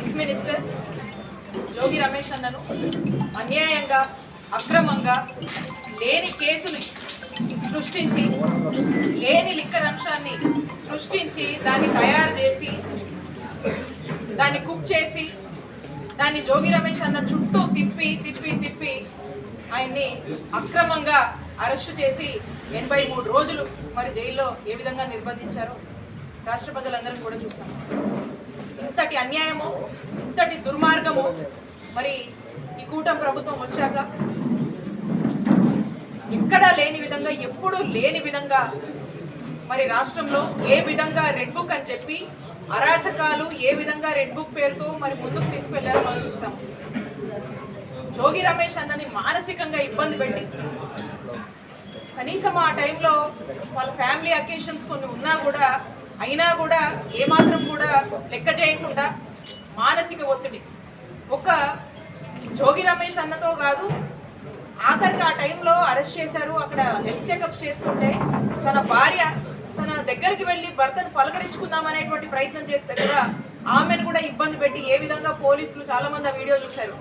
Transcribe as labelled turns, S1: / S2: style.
S1: Ex minister Jogi Ramesh అన్నను అన్యాయంగా అక్రమంగా లేని కేసుని సృష్టించి లేని లిక్కర్ అంశాన్ని సృష్టించి దాన్ని తయారు చేసి దాన్ని కుక్ చేసి దాన్ని జోగి రమేష్ అన్న చుట్టూ తిప్పి తిప్పి తిప్పి ఆయన్ని అక్రమంగా అరెస్టు చేసి ఎనభై మూడు రోజులు మరి జైల్లో ఏ విధంగా నిర్బంధించారో రాష్ట్ర ప్రజలందరం కూడా చూస్తాం ఇంతటి అన్యాయము ఇంతటి దుర్మార్గము మరి ఈ కూటమి ప్రభుత్వం వచ్చాక ఎక్కడా లేని విధంగా ఎప్పుడూ లేని విధంగా మరి రాష్ట్రంలో ఏ విధంగా రెడ్ బుక్ అని చెప్పి అరాచకాలు ఏ విధంగా రెడ్ బుక్ పేరుతో మరి ముందుకు తీసుకెళ్ళారో మనం చూసాం. జోగి రమేష్ అన్నని మానసికంగా ఇబ్బంది పెట్టి కనీసం ఆ టైంలో వాళ్ళ ఫ్యామిలీ అకేషన్స్ కొన్ని ఉన్నా కూడా అయినా కూడా ఏమాత్రం కూడా లెక్క చేయకుండా మానసిక ఒత్తిడి. ఒక జోగి రమేష్ అన్నతో కాదు ఆఖరికి ఆ టైంలో అరెస్ట్ చేశారు. అక్కడ హెల్త్ చెకప్ చేస్తుంటే తన భార్య తన దగ్గరికి వెళ్ళి భర్తను పలకరించుకుందాం అనేటువంటి ప్రయత్నం చేస్తే కూడా ఆమెను కూడా ఇబ్బంది పెట్టి ఏ విధంగా పోలీసులు చాలా మంది ఆ వీడియో చూశారు.